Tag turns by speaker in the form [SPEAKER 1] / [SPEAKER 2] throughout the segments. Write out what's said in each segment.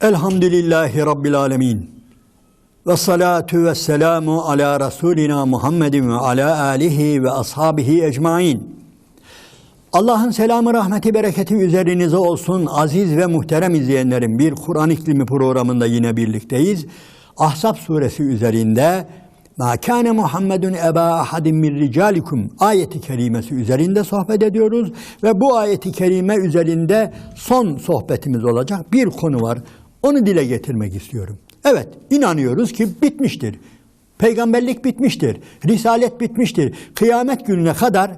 [SPEAKER 1] Elhamdülillahi Rabbil Alemin. Ve salatu ve selamu ala Resulina Muhammedin ve ala alihi ve ashabihi ecmain. Allah'ın selamı, rahmeti, bereketi üzerinize olsun aziz ve muhterem izleyenlerim. Bir Kur'an iklimi programında yine birlikteyiz. Ahzab suresi üzerinde Ma kâne Muhammedun eba ahadin min ricalikum ayeti kerimesi üzerinde sohbet ediyoruz ve bu ayeti kerime üzerinde son sohbetimiz olacak bir konu var. Onu dile getirmek istiyorum. Evet, inanıyoruz ki bitmiştir. Peygamberlik bitmiştir. Risalet bitmiştir. Kıyamet gününe kadar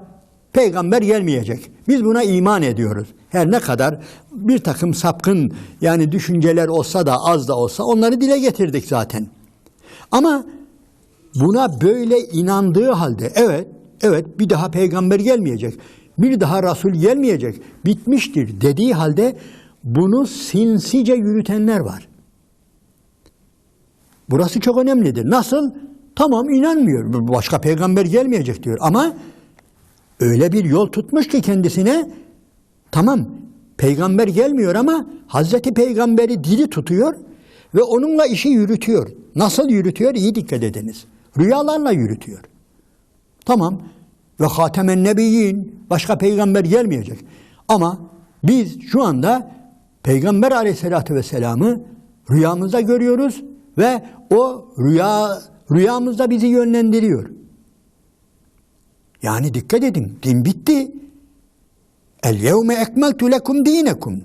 [SPEAKER 1] peygamber gelmeyecek. Biz buna iman ediyoruz. Her ne kadar bir takım sapkın yani düşünceler olsa da az da olsa onları dile getirdik zaten. Ama buna böyle inandığı halde evet, evet bir daha peygamber gelmeyecek. Bir daha Resul gelmeyecek. Bitmiştir dediği halde bunu sinsice yürütenler var. Burası çok önemlidir. Nasıl? Tamam inanmıyor. Başka peygamber gelmeyecek diyor. Ama öyle bir yol tutmuş ki kendisine tamam peygamber gelmiyor ama Hazreti Peygamberi dili tutuyor ve onunla işi yürütüyor. Nasıl yürütüyor? İyi dikkat ediniz. Rüyalarla yürütüyor. Tamam ve Hatemen Nebiyyin başka peygamber gelmeyecek. Ama biz şu anda Peygamber aleyhissalatü vesselam'ı rüyamızda görüyoruz ve o rüya rüyamızda bizi yönlendiriyor. Yani dikkat edin, din bitti. El yevme ekmeltu lekum dinekum.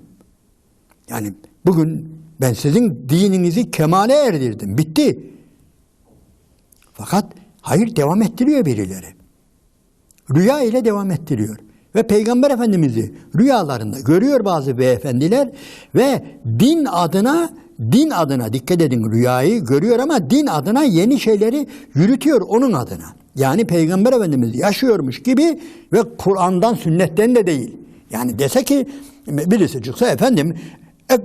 [SPEAKER 1] Yani bugün ben sizin dininizi kemale erdirdim. Bitti. Fakat hayır devam ettiriyor birileri. Rüya ile devam ettiriyor. Ve Peygamber Efendimiz'i rüyalarında görüyor bazı beyefendiler ve din adına din adına dikkat edin rüyayı görüyor ama din adına yeni şeyleri yürütüyor onun adına. Yani Peygamber Efendimiz yaşıyormuş gibi ve Kur'an'dan sünnetten de değil. Yani dese ki birisi çıksa efendim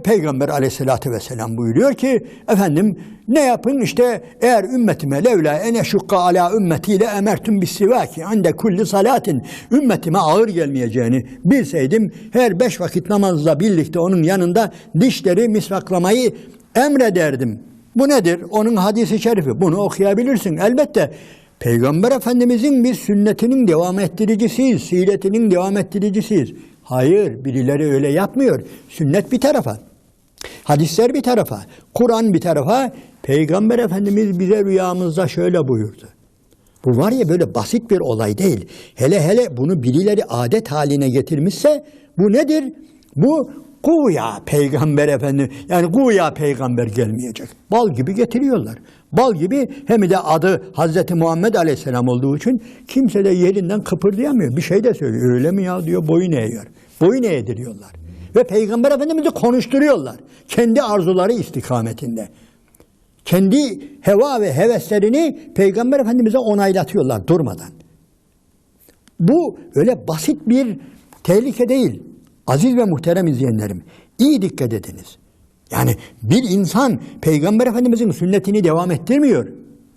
[SPEAKER 1] Peygamber aleyhissalatü vesselam buyuruyor ki efendim ne yapın işte eğer ümmetime levla ene şukka ala ümmetiyle emertüm bis sivaki ande kulli salatin ümmetime ağır gelmeyeceğini bilseydim her beş vakit namazla birlikte onun yanında dişleri misvaklamayı emrederdim. Bu nedir? Onun hadisi şerifi. Bunu okuyabilirsin. Elbette Peygamber Efendimizin biz sünnetinin devam ettiricisiyiz, siretinin devam ettiricisiyiz. Hayır, birileri öyle yapmıyor. Sünnet bir tarafa, hadisler bir tarafa, Kur'an bir tarafa. Peygamber Efendimiz bize rüyamızda şöyle buyurdu. Bu var ya böyle basit bir olay değil. Hele hele bunu birileri adet haline getirmişse bu nedir? Bu Guya peygamber efendi yani guya peygamber gelmeyecek. Bal gibi getiriyorlar. Bal gibi hem de adı Hazreti Muhammed Aleyhisselam olduğu için kimse de yerinden kıpırdayamıyor. Bir şey de söylüyor. Öyle mi ya diyor boyun eğiyor. Boyun eğdiriyorlar. Ve Peygamber Efendimiz'i konuşturuyorlar. Kendi arzuları istikametinde. Kendi heva ve heveslerini Peygamber Efendimiz'e onaylatıyorlar durmadan. Bu öyle basit bir tehlike değil. Aziz ve muhterem izleyenlerim, iyi dikkat ediniz. Yani bir insan Peygamber Efendimizin sünnetini devam ettirmiyor.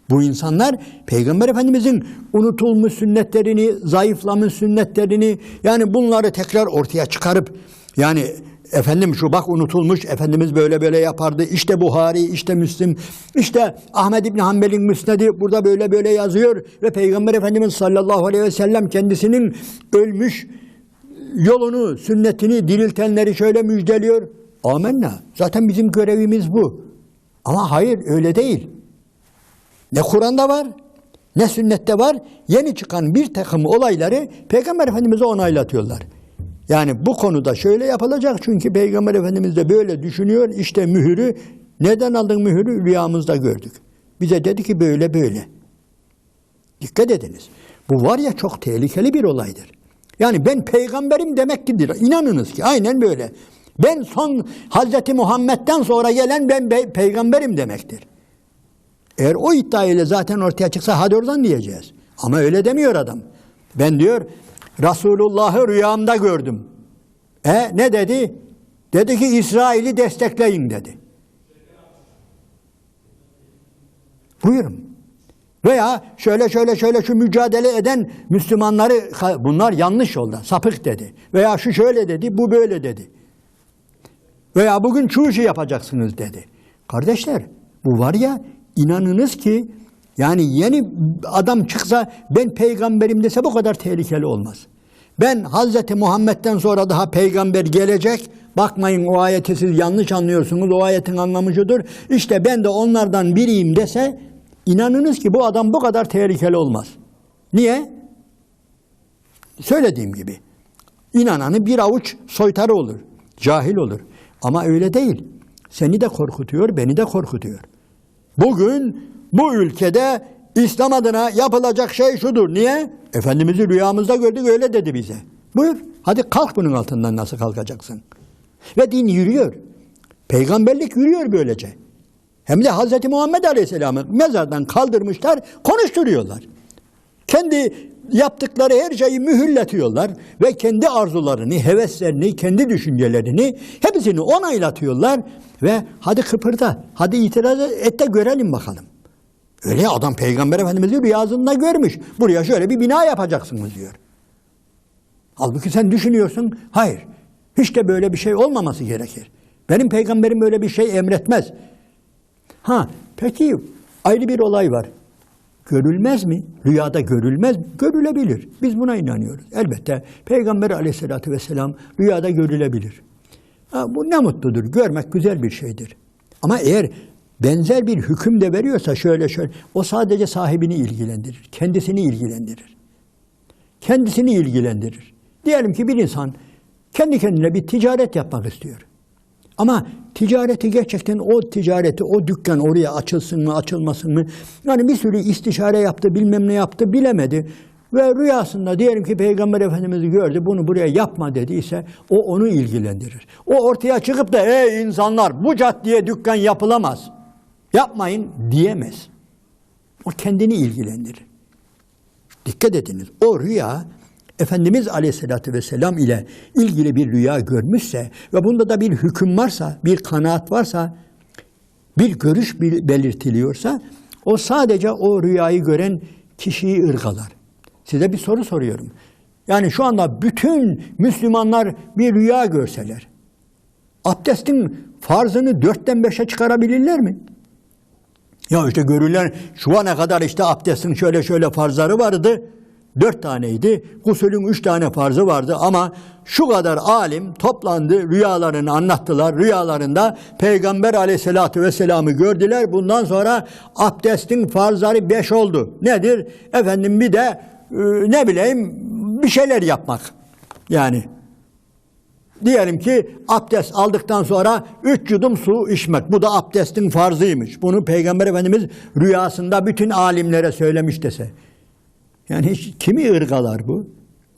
[SPEAKER 1] Bu insanlar Peygamber Efendimizin unutulmuş sünnetlerini, zayıflamış sünnetlerini yani bunları tekrar ortaya çıkarıp yani efendim şu bak unutulmuş Efendimiz böyle böyle yapardı. İşte Buhari, işte Müslim, işte Ahmed İbni Hanbel'in müsnedi burada böyle böyle yazıyor ve Peygamber Efendimiz sallallahu aleyhi ve sellem kendisinin ölmüş yolunu, sünnetini diriltenleri şöyle müjdeliyor. Amenna. Zaten bizim görevimiz bu. Ama hayır öyle değil. Ne Kur'an'da var, ne sünnette var. Yeni çıkan bir takım olayları Peygamber Efendimiz'e onaylatıyorlar. Yani bu konuda şöyle yapılacak çünkü Peygamber Efendimiz de böyle düşünüyor. İşte mühürü, neden aldın mühürü? Rüyamızda gördük. Bize dedi ki böyle böyle. Dikkat ediniz. Bu var ya çok tehlikeli bir olaydır. Yani ben peygamberim demek gidir. İnanınız ki aynen böyle. Ben son Hazreti Muhammed'den sonra gelen ben pe- peygamberim demektir. Eğer o iddia ile zaten ortaya çıksa hadi oradan diyeceğiz. Ama öyle demiyor adam. Ben diyor Resulullah'ı rüyamda gördüm. E ne dedi? Dedi ki İsrail'i destekleyin dedi. Buyurun. Veya şöyle şöyle şöyle şu mücadele eden Müslümanları bunlar yanlış yolda sapık dedi. Veya şu şöyle dedi bu böyle dedi. Veya bugün şu işi yapacaksınız dedi. Kardeşler bu var ya inanınız ki yani yeni adam çıksa ben peygamberim dese bu kadar tehlikeli olmaz. Ben Hazreti Muhammed'den sonra daha peygamber gelecek. Bakmayın o ayeti siz yanlış anlıyorsunuz. O ayetin anlamı. İşte ben de onlardan biriyim dese inanınız ki bu adam bu kadar tehlikeli olmaz. Niye? Söylediğim gibi. İnananı bir avuç soytarı olur. Cahil olur. Ama öyle değil. Seni de korkutuyor, beni de korkutuyor. Bugün bu ülkede İslam adına yapılacak şey şudur. Niye? Efendimiz'i rüyamızda gördük öyle dedi bize. Buyur. Hadi kalk bunun altından nasıl kalkacaksın? Ve din yürüyor. Peygamberlik yürüyor böylece. Hem de Hz. Muhammed Aleyhisselam'ı mezardan kaldırmışlar, konuşturuyorlar. Kendi yaptıkları her şeyi mühürletiyorlar ve kendi arzularını, heveslerini, kendi düşüncelerini hepsini onaylatıyorlar ve hadi kıpırda, hadi itiraz et de görelim bakalım. Öyle adam Peygamber Efendimiz'i rüyasında görmüş. Buraya şöyle bir bina yapacaksınız diyor. Halbuki sen düşünüyorsun, hayır. Hiç de böyle bir şey olmaması gerekir. Benim peygamberim böyle bir şey emretmez. Ha, peki ayrı bir olay var. Görülmez mi? Rüyada görülmez mi? Görülebilir. Biz buna inanıyoruz. Elbette Peygamber aleyhissalatü vesselam rüyada görülebilir. Ha, bu ne mutludur. Görmek güzel bir şeydir. Ama eğer benzer bir hüküm de veriyorsa şöyle şöyle, o sadece sahibini ilgilendirir. Kendisini ilgilendirir. Kendisini ilgilendirir. Diyelim ki bir insan kendi kendine bir ticaret yapmak istiyor. Ama ticareti gerçekten o ticareti, o dükkan oraya açılsın mı, açılmasın mı? Yani bir sürü istişare yaptı, bilmem ne yaptı, bilemedi. Ve rüyasında diyelim ki Peygamber Efendimiz'i gördü, bunu buraya yapma dediyse o onu ilgilendirir. O ortaya çıkıp da ey insanlar bu caddeye dükkan yapılamaz, yapmayın diyemez. O kendini ilgilendirir. Dikkat ediniz, o rüya Efendimiz Aleyhisselatü Vesselam ile ilgili bir rüya görmüşse ve bunda da bir hüküm varsa, bir kanaat varsa, bir görüş belirtiliyorsa o sadece o rüyayı gören kişiyi ırgalar. Size bir soru soruyorum. Yani şu anda bütün Müslümanlar bir rüya görseler, abdestin farzını dörtten beşe çıkarabilirler mi? Ya işte görürler şu ana kadar işte abdestin şöyle şöyle farzları vardı. Dört taneydi. Gusülün üç tane farzı vardı ama şu kadar alim toplandı, rüyalarını anlattılar. Rüyalarında Peygamber aleyhissalatü vesselam'ı gördüler. Bundan sonra abdestin farzları beş oldu. Nedir? Efendim bir de e, ne bileyim bir şeyler yapmak. Yani Diyelim ki abdest aldıktan sonra üç yudum su içmek. Bu da abdestin farzıymış. Bunu Peygamber Efendimiz rüyasında bütün alimlere söylemiş dese. Yani hiç, kimi ırgalar bu?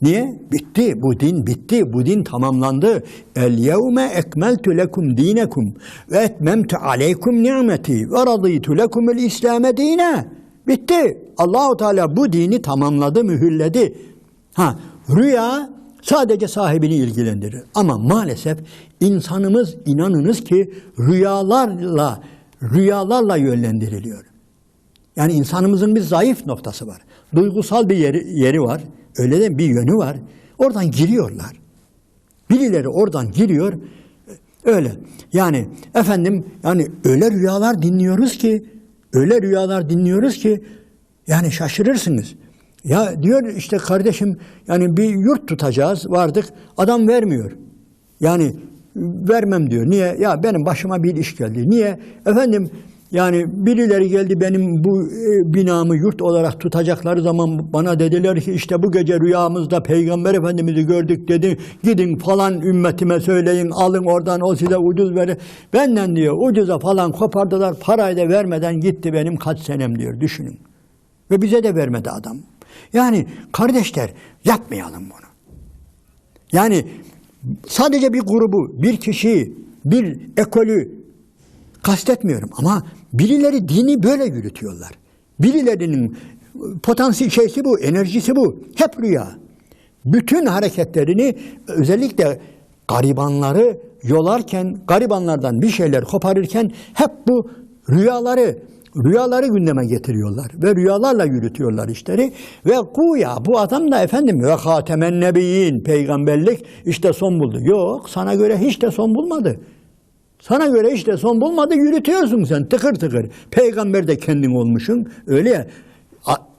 [SPEAKER 1] Niye? Bitti. Bu din bitti. Bu din tamamlandı. El yevme ekmeltu lekum dinekum ve etmemtu aleykum nimeti ve raditu lekumul İslam'e dine. Bitti. Allahu Teala bu dini tamamladı, mühürledi. Ha, rüya sadece sahibini ilgilendirir. Ama maalesef insanımız inanınız ki rüyalarla rüyalarla yönlendiriliyor. Yani insanımızın bir zayıf noktası var. Duygusal bir yeri, yeri var. Öyle de bir yönü var. Oradan giriyorlar. Birileri oradan giriyor. Öyle. Yani efendim yani öyle rüyalar dinliyoruz ki öyle rüyalar dinliyoruz ki yani şaşırırsınız. Ya diyor işte kardeşim yani bir yurt tutacağız vardık adam vermiyor. Yani vermem diyor. Niye? Ya benim başıma bir iş geldi. Niye? Efendim yani birileri geldi benim bu e, binamı yurt olarak tutacakları zaman bana dediler ki işte bu gece rüyamızda Peygamber Efendimiz'i gördük dedi. Gidin falan ümmetime söyleyin alın oradan o size ucuz verir. Benden diyor ucuza falan kopardılar parayı da vermeden gitti benim kaç senem diyor düşünün. Ve bize de vermedi adam. Yani kardeşler yapmayalım bunu. Yani sadece bir grubu, bir kişiyi, bir ekolü kastetmiyorum ama birileri dini böyle yürütüyorlar. Birilerinin potansiyel şeysi bu, enerjisi bu. Hep rüya. Bütün hareketlerini özellikle garibanları yolarken, garibanlardan bir şeyler koparırken hep bu rüyaları Rüyaları gündeme getiriyorlar ve rüyalarla yürütüyorlar işleri ve kuya bu adam da efendim ve hatemen nebiyyin peygamberlik işte son buldu. Yok sana göre hiç de son bulmadı. Sana göre işte son bulmadı yürütüyorsun sen tıkır tıkır. Peygamber de kendin olmuşsun. Öyle ya.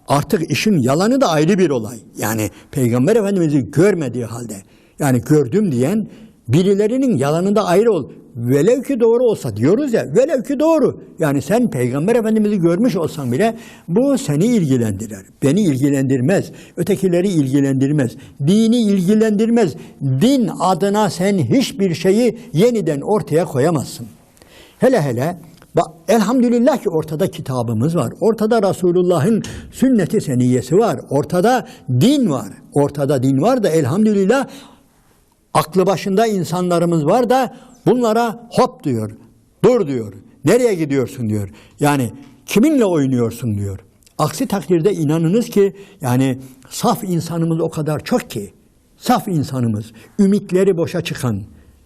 [SPEAKER 1] Artık işin yalanı da ayrı bir olay. Yani Peygamber Efendimiz'i görmediği halde. Yani gördüm diyen birilerinin yalanı da ayrı ol. Velev ki doğru olsa diyoruz ya, velev ki doğru. Yani sen Peygamber Efendimiz'i görmüş olsan bile bu seni ilgilendirir. Beni ilgilendirmez. Ötekileri ilgilendirmez. Dini ilgilendirmez. Din adına sen hiçbir şeyi yeniden ortaya koyamazsın. Hele hele elhamdülillah ki ortada kitabımız var. Ortada Resulullah'ın sünneti seniyesi var. Ortada din var. Ortada din var da elhamdülillah aklı başında insanlarımız var da bunlara hop diyor. Dur diyor. Nereye gidiyorsun diyor. Yani kiminle oynuyorsun diyor. Aksi takdirde inanınız ki yani saf insanımız o kadar çok ki saf insanımız ümitleri boşa çıkan,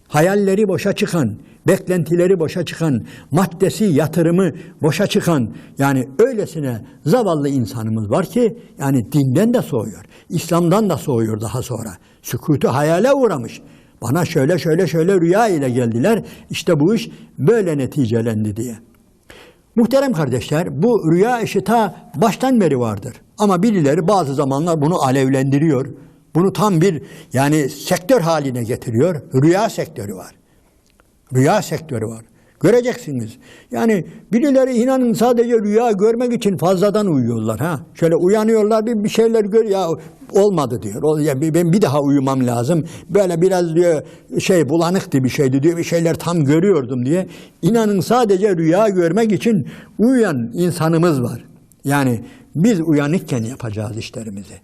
[SPEAKER 1] hayalleri boşa çıkan, beklentileri boşa çıkan, maddesi, yatırımı boşa çıkan yani öylesine zavallı insanımız var ki yani dinden de soğuyor. İslam'dan da soğuyor daha sonra. Sükutu hayale uğramış. Bana şöyle şöyle şöyle rüya ile geldiler. İşte bu iş böyle neticelendi diye. Muhterem kardeşler, bu rüya işi ta baştan beri vardır. Ama birileri bazı zamanlar bunu alevlendiriyor. Bunu tam bir yani sektör haline getiriyor. Rüya sektörü var. Rüya sektörü var. Göreceksiniz. Yani birileri inanın sadece rüya görmek için fazladan uyuyorlar ha. Şöyle uyanıyorlar bir bir şeyler gör ya olmadı diyor. Ya ben bir daha uyumam lazım. Böyle biraz diyor şey bulanıktı bir şeydi diyor. Bir şeyler tam görüyordum diye. İnanın sadece rüya görmek için uyuyan insanımız var. Yani biz uyanıkken yapacağız işlerimizi.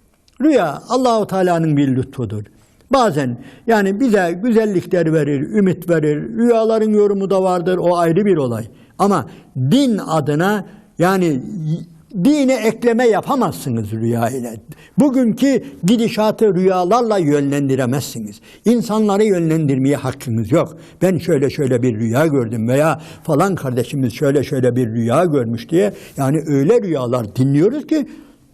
[SPEAKER 1] Rüya Allahu Teala'nın bir lütfudur. Bazen yani bize güzellikler verir, ümit verir. Rüyaların yorumu da vardır. O ayrı bir olay. Ama din adına yani dine ekleme yapamazsınız rüya ile. Bugünkü gidişatı rüyalarla yönlendiremezsiniz. İnsanları yönlendirmeye hakkınız yok. Ben şöyle şöyle bir rüya gördüm veya falan kardeşimiz şöyle şöyle bir rüya görmüş diye. Yani öyle rüyalar dinliyoruz ki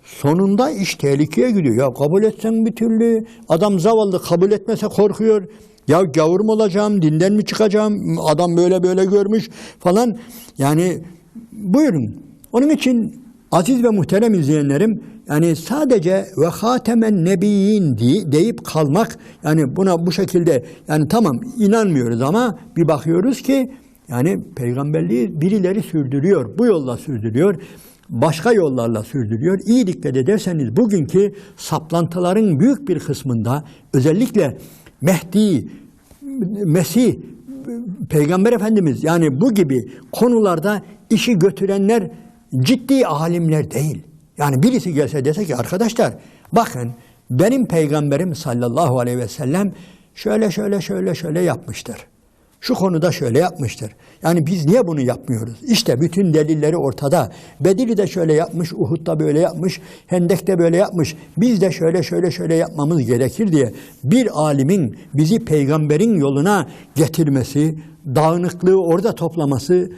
[SPEAKER 1] Sonunda iş tehlikeye gidiyor. Ya kabul etsen bir türlü adam zavallı kabul etmese korkuyor. Ya gavur mu olacağım, dinden mi çıkacağım, adam böyle böyle görmüş falan. Yani buyurun. Onun için aziz ve muhterem izleyenlerim yani sadece ve hatemen nebiyyin deyip kalmak yani buna bu şekilde yani tamam inanmıyoruz ama bir bakıyoruz ki yani peygamberliği birileri sürdürüyor. Bu yolla sürdürüyor başka yollarla sürdürüyor. İyi dikkat ederseniz bugünkü saplantıların büyük bir kısmında özellikle Mehdi, Mesih, Peygamber Efendimiz yani bu gibi konularda işi götürenler ciddi alimler değil. Yani birisi gelse dese ki arkadaşlar bakın benim peygamberim sallallahu aleyhi ve sellem şöyle şöyle şöyle şöyle yapmıştır. Şu konuda şöyle yapmıştır. Yani biz niye bunu yapmıyoruz? İşte bütün delilleri ortada. Bedir'i de şöyle yapmış, Uhud'da böyle yapmış, Hendek'te böyle yapmış. Biz de şöyle şöyle şöyle yapmamız gerekir diye bir alimin bizi peygamberin yoluna getirmesi, dağınıklığı orada toplaması,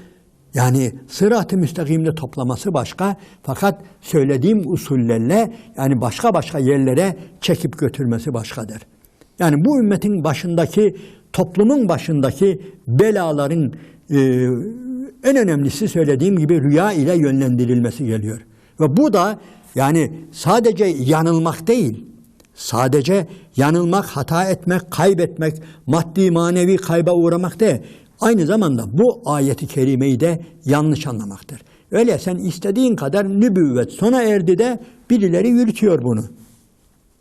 [SPEAKER 1] yani sırat-ı müstakimde toplaması başka fakat söylediğim usullerle yani başka başka yerlere çekip götürmesi başkadır. Yani bu ümmetin başındaki, toplumun başındaki belaların e, en önemlisi söylediğim gibi rüya ile yönlendirilmesi geliyor. Ve bu da yani sadece yanılmak değil, sadece yanılmak, hata etmek, kaybetmek, maddi manevi kayba uğramak değil. Aynı zamanda bu ayeti kerimeyi de yanlış anlamaktır. Öyle sen istediğin kadar nübüvvet sona erdi de birileri yürütüyor bunu.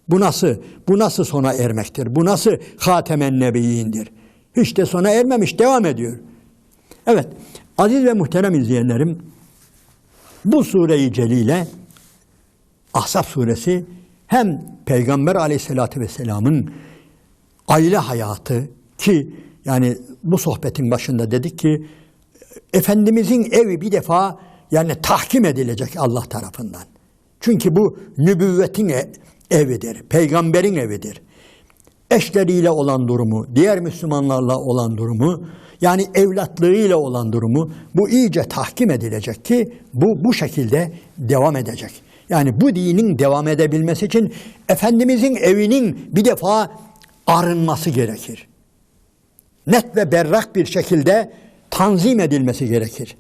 [SPEAKER 1] Bu nasıl? Bu nasıl sona ermektir? Bu nasıl hatemen nebiyindir? Hiç de sona ermemiş, devam ediyor. Evet, aziz ve muhterem izleyenlerim, bu sure-i celile, Ahzab suresi, hem Peygamber aleyhissalatü vesselamın aile hayatı ki yani bu sohbetin başında dedik ki Efendimizin evi bir defa yani tahkim edilecek Allah tarafından. Çünkü bu nübüvvetin e- evidir, peygamberin evidir. Eşleriyle olan durumu, diğer Müslümanlarla olan durumu, yani evlatlığıyla olan durumu bu iyice tahkim edilecek ki bu bu şekilde devam edecek. Yani bu dinin devam edebilmesi için Efendimizin evinin bir defa arınması gerekir net ve berrak bir şekilde tanzim edilmesi gerekir.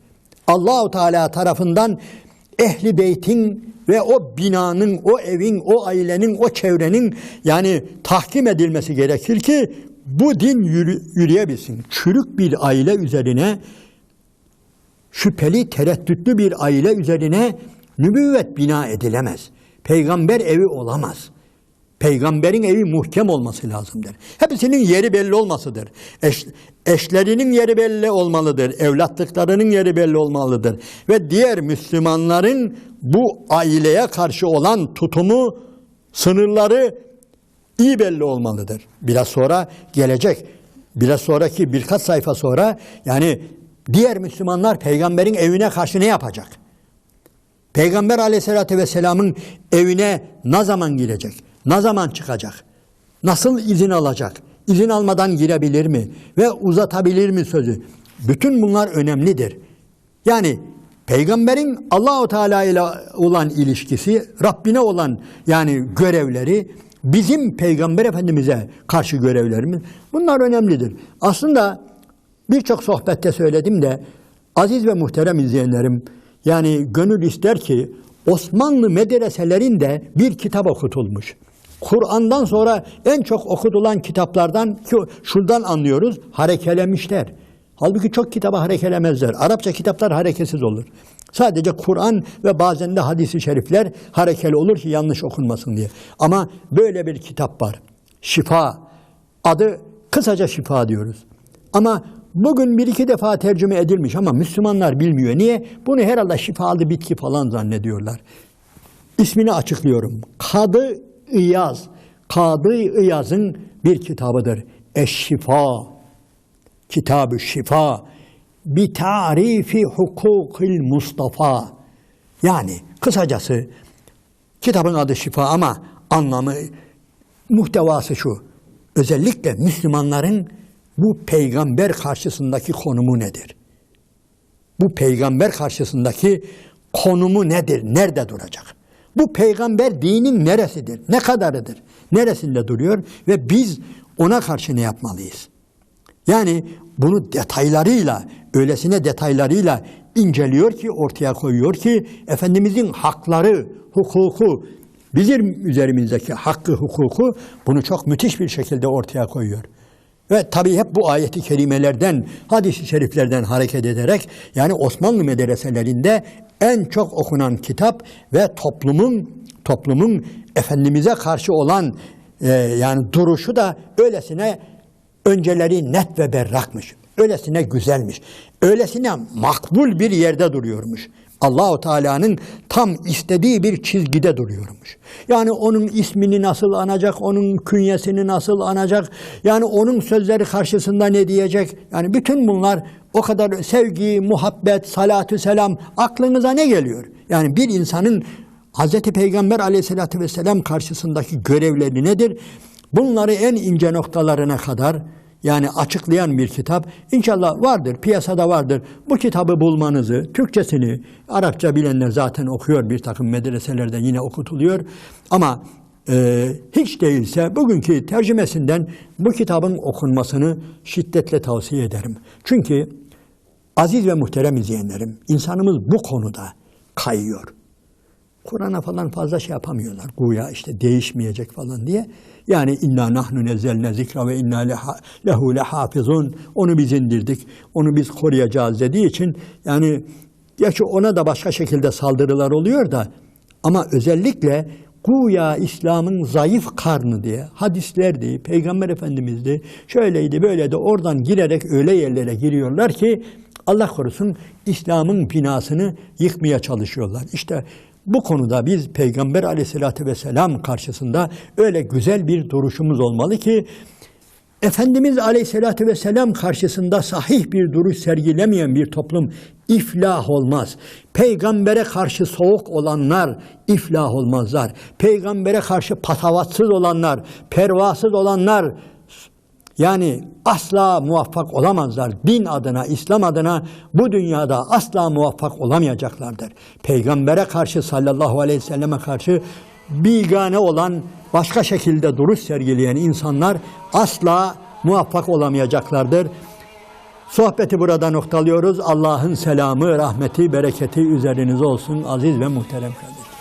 [SPEAKER 1] Allahu Teala tarafından ehli beytin ve o binanın, o evin, o ailenin, o çevrenin yani tahkim edilmesi gerekir ki bu din yürü, yürüyebilsin. Çürük bir aile üzerine şüpheli, tereddütlü bir aile üzerine nübüvvet bina edilemez. Peygamber evi olamaz. Peygamberin evi muhkem olması lazımdır. Hepsinin yeri belli olmasıdır. Eş, eşlerinin yeri belli olmalıdır. Evlatlıklarının yeri belli olmalıdır. Ve diğer Müslümanların bu aileye karşı olan tutumu, sınırları iyi belli olmalıdır. Biraz sonra gelecek. Biraz sonraki birkaç sayfa sonra yani diğer Müslümanlar peygamberin evine karşı ne yapacak? Peygamber aleyhissalatü vesselamın evine ne zaman girecek? Ne zaman çıkacak? Nasıl izin alacak? İzin almadan girebilir mi? Ve uzatabilir mi sözü? Bütün bunlar önemlidir. Yani peygamberin Allahu Teala ile olan ilişkisi, Rabbine olan yani görevleri, bizim peygamber efendimize karşı görevlerimiz bunlar önemlidir. Aslında birçok sohbette söyledim de aziz ve muhterem izleyenlerim yani gönül ister ki Osmanlı medreselerinde bir kitap okutulmuş. Kur'an'dan sonra en çok okutulan kitaplardan ki şuradan anlıyoruz harekelemişler. Halbuki çok kitaba harekelemezler. Arapça kitaplar hareketsiz olur. Sadece Kur'an ve bazen de hadisi şerifler harekeli olur ki yanlış okunmasın diye. Ama böyle bir kitap var. Şifa. Adı kısaca şifa diyoruz. Ama bugün bir iki defa tercüme edilmiş ama Müslümanlar bilmiyor. Niye? Bunu herhalde şifalı bitki falan zannediyorlar. İsmini açıklıyorum. Kadı İyaz. Kadı İyaz'ın bir kitabıdır. Eşşifa. Kitab-ı Şifa. Bi tarifi hukukil Mustafa. Yani kısacası kitabın adı şifa ama anlamı muhtevası şu. Özellikle Müslümanların bu peygamber karşısındaki konumu nedir? Bu peygamber karşısındaki konumu nedir? Nerede duracak? Bu peygamber dinin neresidir? Ne kadarıdır? Neresinde duruyor? Ve biz ona karşı ne yapmalıyız? Yani bunu detaylarıyla, öylesine detaylarıyla inceliyor ki, ortaya koyuyor ki Efendimizin hakları, hukuku, bizim üzerimizdeki hakkı, hukuku bunu çok müthiş bir şekilde ortaya koyuyor. Ve tabii hep bu ayeti kerimelerden, hadis-i şeriflerden hareket ederek yani Osmanlı medreselerinde en çok okunan kitap ve toplumun toplumun Efendimiz'e karşı olan e, yani duruşu da öylesine önceleri net ve berrakmış. Öylesine güzelmiş. Öylesine makbul bir yerde duruyormuş. Allahu Teala'nın tam istediği bir çizgide duruyormuş. Yani onun ismini nasıl anacak, onun künyesini nasıl anacak, yani onun sözleri karşısında ne diyecek? Yani bütün bunlar o kadar sevgi, muhabbet, salatü selam aklınıza ne geliyor? Yani bir insanın Hz. Peygamber aleyhissalatü vesselam karşısındaki görevleri nedir? Bunları en ince noktalarına kadar yani açıklayan bir kitap inşallah vardır, piyasada vardır. Bu kitabı bulmanızı, Türkçesini, Arapça bilenler zaten okuyor bir takım medreselerde yine okutuluyor. Ama e, hiç değilse bugünkü tercümesinden bu kitabın okunmasını şiddetle tavsiye ederim. Çünkü aziz ve muhterem izleyenlerim, insanımız bu konuda kayıyor. Kur'an'a falan fazla şey yapamıyorlar. Güya işte değişmeyecek falan diye. Yani inna nahnu nezzelne zikra ve inna lehu lehafizun. Onu biz indirdik. Onu biz koruyacağız dediği için yani gerçi ona da başka şekilde saldırılar oluyor da ama özellikle Güya İslam'ın zayıf karnı diye hadislerdi, Peygamber Efendimiz'di, şöyleydi böyleydi oradan girerek öyle yerlere giriyorlar ki Allah korusun İslam'ın binasını yıkmaya çalışıyorlar. İşte bu konuda biz Peygamber aleyhissalatü vesselam karşısında öyle güzel bir duruşumuz olmalı ki Efendimiz Aleyhisselatü Vesselam karşısında sahih bir duruş sergilemeyen bir toplum iflah olmaz. Peygambere karşı soğuk olanlar iflah olmazlar. Peygambere karşı patavatsız olanlar, pervasız olanlar yani asla muvaffak olamazlar. Din adına, İslam adına bu dünyada asla muvaffak olamayacaklardır. Peygambere karşı sallallahu aleyhi ve selleme karşı bigane olan, başka şekilde duruş sergileyen insanlar asla muvaffak olamayacaklardır. Sohbeti burada noktalıyoruz. Allah'ın selamı, rahmeti, bereketi üzerinize olsun aziz ve muhterem kardeşlerim.